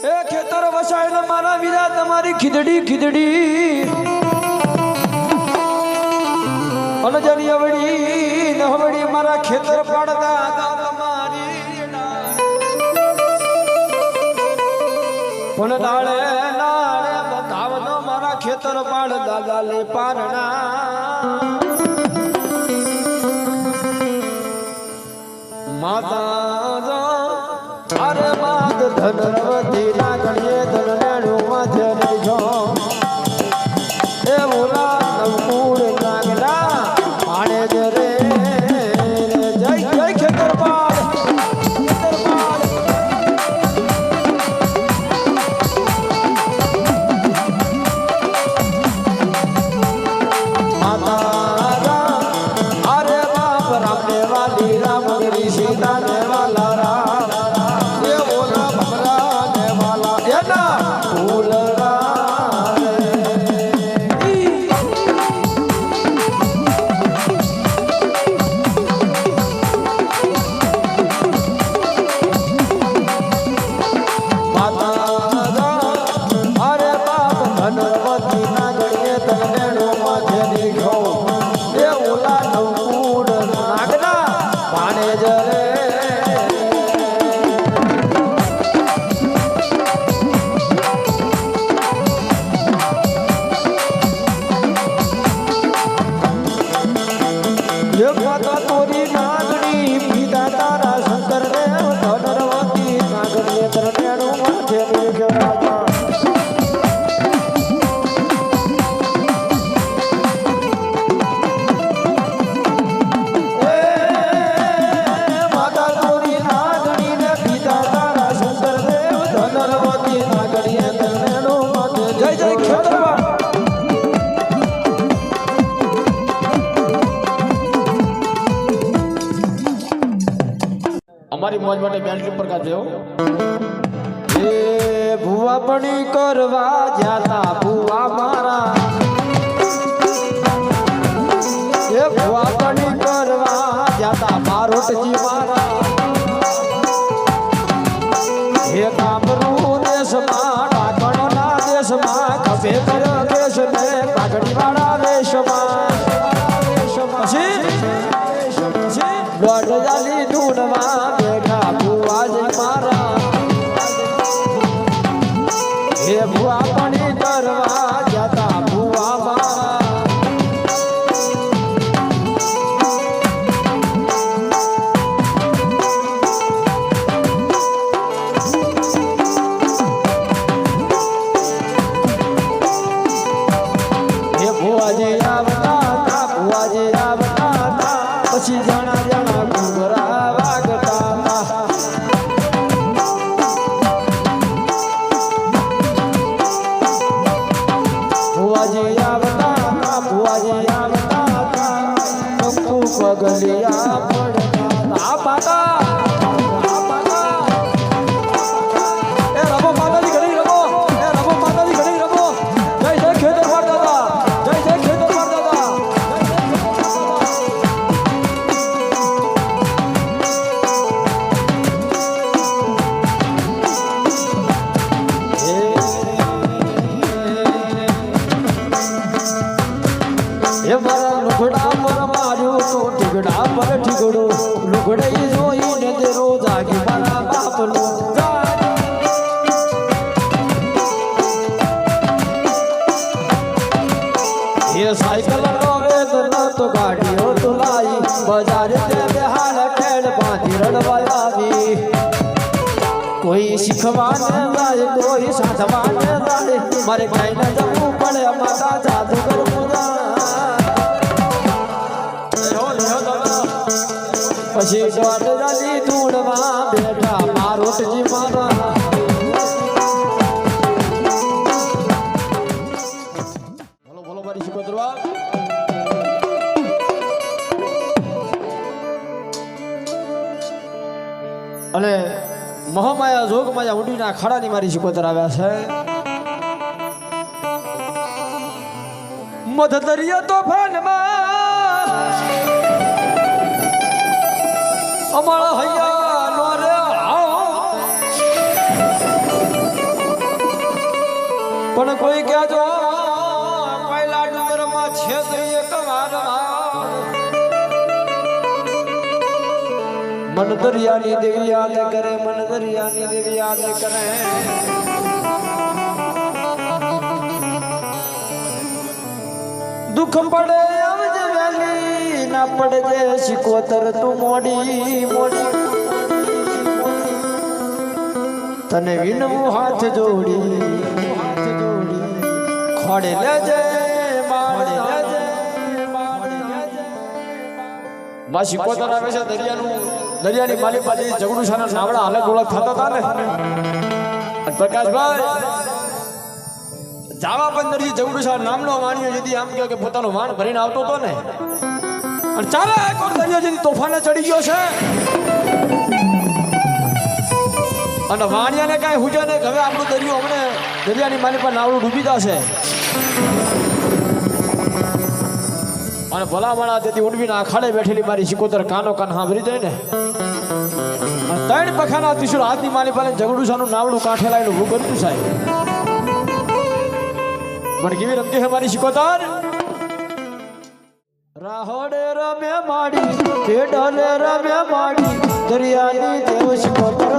એ ખેતર વસાય મારા વીરા તમારી ખીદડી ખીદડી અને જની અવડી ન હવડી મારા ખેતર પાડતા હતા તમારી પણ ડાળે નાડે બતાવતો મારા ખેતર પાડ દાદા લે પારણા અમારી મોજ માટે બેન્ડ ઉપર કાઢજો એ ભુવા પણી કરવા જાતા ભુવા મારા. એ ભુવા પણી કરવા જાતા મારોટજી મારા. હે કામરૂ દેશમાં, ડાકણના દેશમાં, ખભે કર્યો દેશ ને પાઘડી દેશમાં. પછી? દોઢ જાલી શીખવાને જાય કોઈ સાધવાને જાય મારે કઈ ન જવું પડે માતા જાદુ કરવું પછી દોઢ જાલી ધૂળમાં બેઠા મારોટજી મારા અને મહામાયા જોગમાયા ઉડીના ખાડાની મારી શિકોતર આવ્યા છે. મધદરિયા તોફાનમાં અમારા હૈયા પણ કોઈ ક્યાં પહેલા મન દરિયાની દેવી યાદ કરે, મન દરિયાની દેવી યાદ કરે. દુઃખ પડે આવજે વેલી ના પડજે શીખોતર તું મોડી મોડી. તને વિનવું હાથ જોડી, ખોડે લેજે માડે લેજે માડે લેજે. માં શીખોતર આવે દરિયાનું દરિયાની માલી પાછી સાના નાવડા અલગ ઓળખ થતા હતા ને? પ્રકાશભાઈ, જાવા પંદરજી જગડુશા નામનો વાણિયો જેથી આમ કહે કે પોતાનો વાણ ભરીને આવતો હતો ને? અને ચાલે વાર દરિયો જેથી તોફાને ચડી ગયો છે. અને વાણિયાને કાંઈ હુજે નહીં હવે આપણું દરિયો અમને દરિયાની માલી પર નાવડું ડૂબી જશે. અને ભલામણા તેથી ઉડવીને આખાડે બેઠેલી મારી શિકોતર કાનો કાન સાંભળી જાય ને. ત્રણ પખાના ત્રિશુળ હાથની માલી પાસે ઝઘડું સાનું નાવડું કાંઠે લાવીને ઊભું કરતું સાહેબ. પણ કેવી રમતી હોય મારી શિકોતર રાહોડે રમે માડી પેડલે રમે માડી, દરિયાની દેવ સિકોતર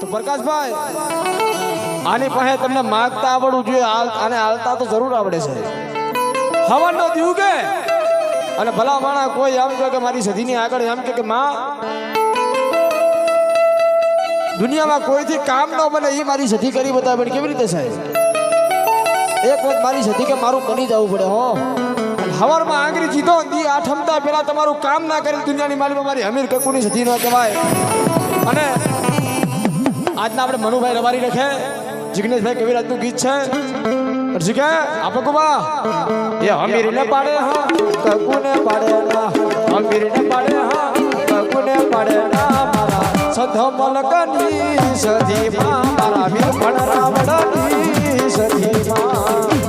તો પ્રકાશભાઈ, આની પાસે તમને માગતા આવડવું જોઈએ આને હાલતા તો જરૂર આવડે છે. હવન નો દીવું કે? અને ભલા માણા કોઈ આમ કે મારી સધીની આગળ એમ કે, માં, દુનિયામાં કોઈથી કામ ન બને એ મારી સધી કરી બતાવે. કેવી રીતે સાહેબ? એક વખત મારી સધી કે મારું બની જવું પડે, હો. હવારમાં આંગળી જીધો દી આઠમતા પેલા તમારું કામ ના કરી દુનિયાની માલિકમાં મારી અમીર કકુની સધી ન કહેવાય. અને આજના આપણે મનુભાઈ રવારી રખે જિગ્નેશભાઈ કવિરાજનું ગીત છે. અરજી કે આપો કુબા એ અમીરને પાડે, હા. કકુને પાડે ના અમીરને પાડે, હા. કકુને પાડે ના, મારા સધમલકની સધીમાં, મારા વીર પણ રાવણની સધીમાં. અબીર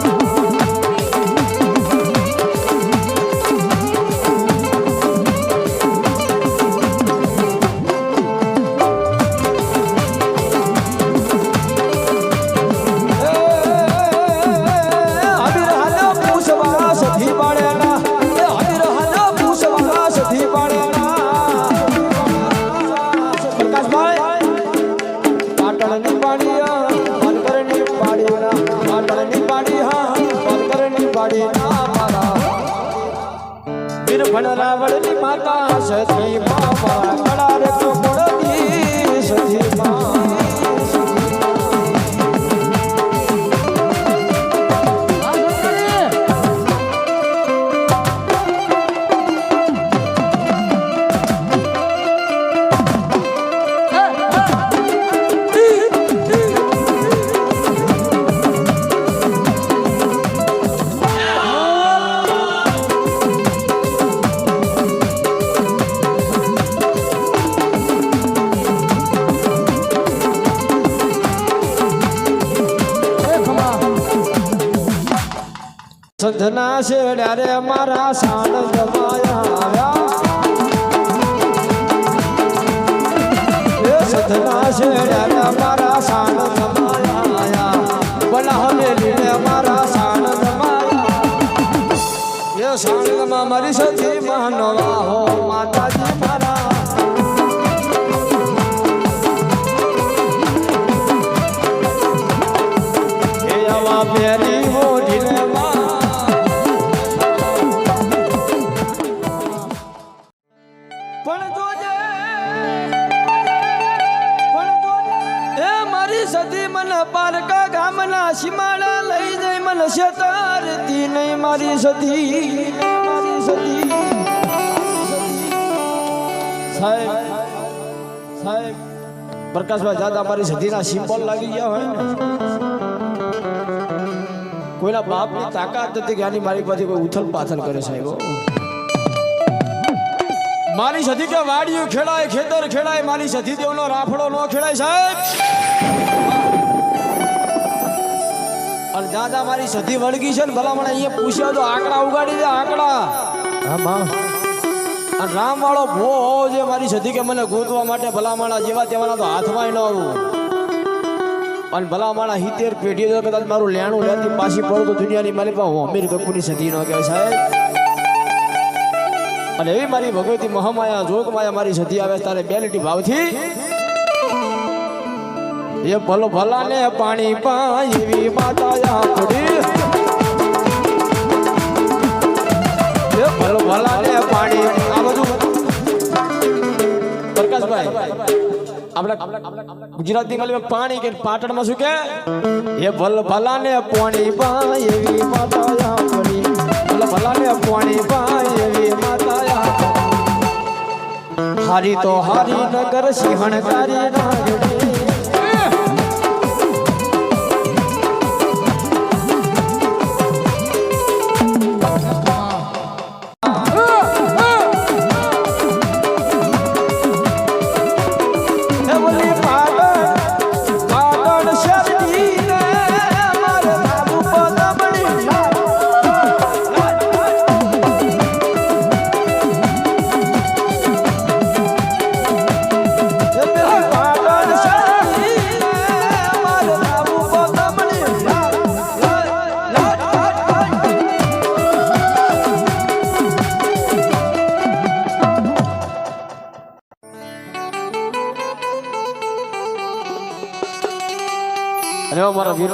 સંધના શેડ્યા રે મારા સાણ જમાયા. સંધના શેડ્યા રે મારા સાણ જમાયા. બલા હવેલી રે મારા સાણ જમાયા. એ સાણમાં મારી સતી માનવા હો માતાજી મારા. પેરી મોઢીને પ્રકાશભાઈ દાદા મારી સધીના સિમ્બોલ લાગી ગયા હોય કોઈના બાપની તાકાત નથી કે આની મારી પાસે કોઈ ઉથલ પાથલ કરે સાહેબ મારી સધી કે વાડીઓ ખેડાય, ખેતર ખેડાય, મારી સધી દેવનો રાફડો ન ખેડાય સાહેબ. અને દાદા મારી સધી વળગી છે ને ભલા મને અહીંયા પૂછ્યા તો આંકડા ઉગાડી દે, આંકડા. આમાં અને રામ વાળો ભો જે મારી સધી કે મને ગોતવા માટે ભલામાણા જેવા તેવાના તો હાથમાં ન આવું. અને ભલામાણા હિતેર પેઢી તો કદાચ મારું લેણું લેતી પાછી પડું દુનિયાની મારી પાસે અમીર કપૂરની સધી ન કહેવાય સાહેબ. અને એવી મારી ભગવતી મહામાયા, જોગમાયા મારી સધી આવે તારે બે લીટી ભાવથી. એ ભલો ભલાને પાણી પાવી માતા આપણી એ ભલો ભલાને પાણી આપણે ગુજરાતી માં પાણી કે પાટણમાં શું કે? એ ભલ ભલાને પાણી પાય એવી માતા આપણી ભલ ભલાને પાણી માતા હારી તો હારી નગર સિંહણ નાગડી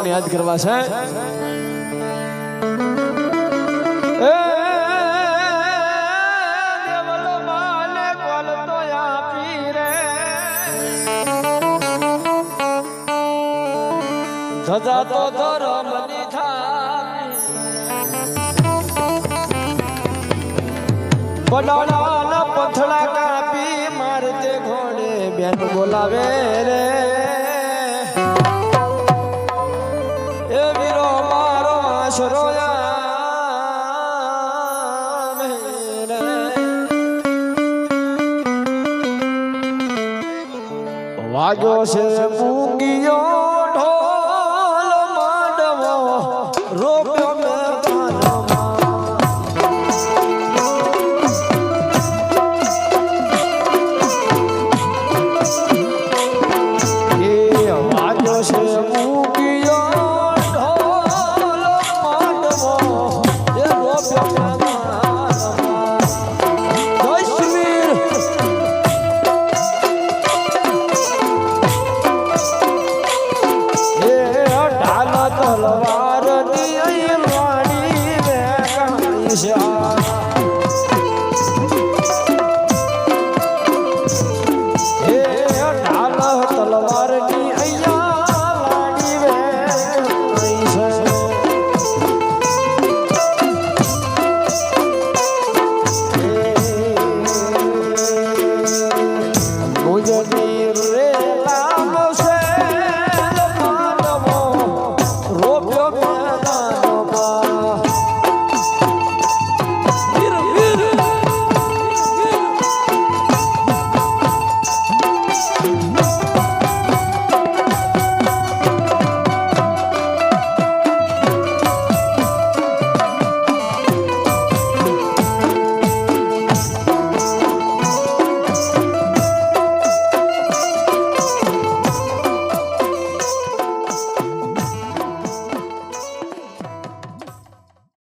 વીરોને યાદ કરવા છે ધજા તો ધરમની થાય પડાળાના પથડા કાપી મારતે ઘોડે બેન બોલાવે રે વાગ્યો છે મૂંગીયો વાણી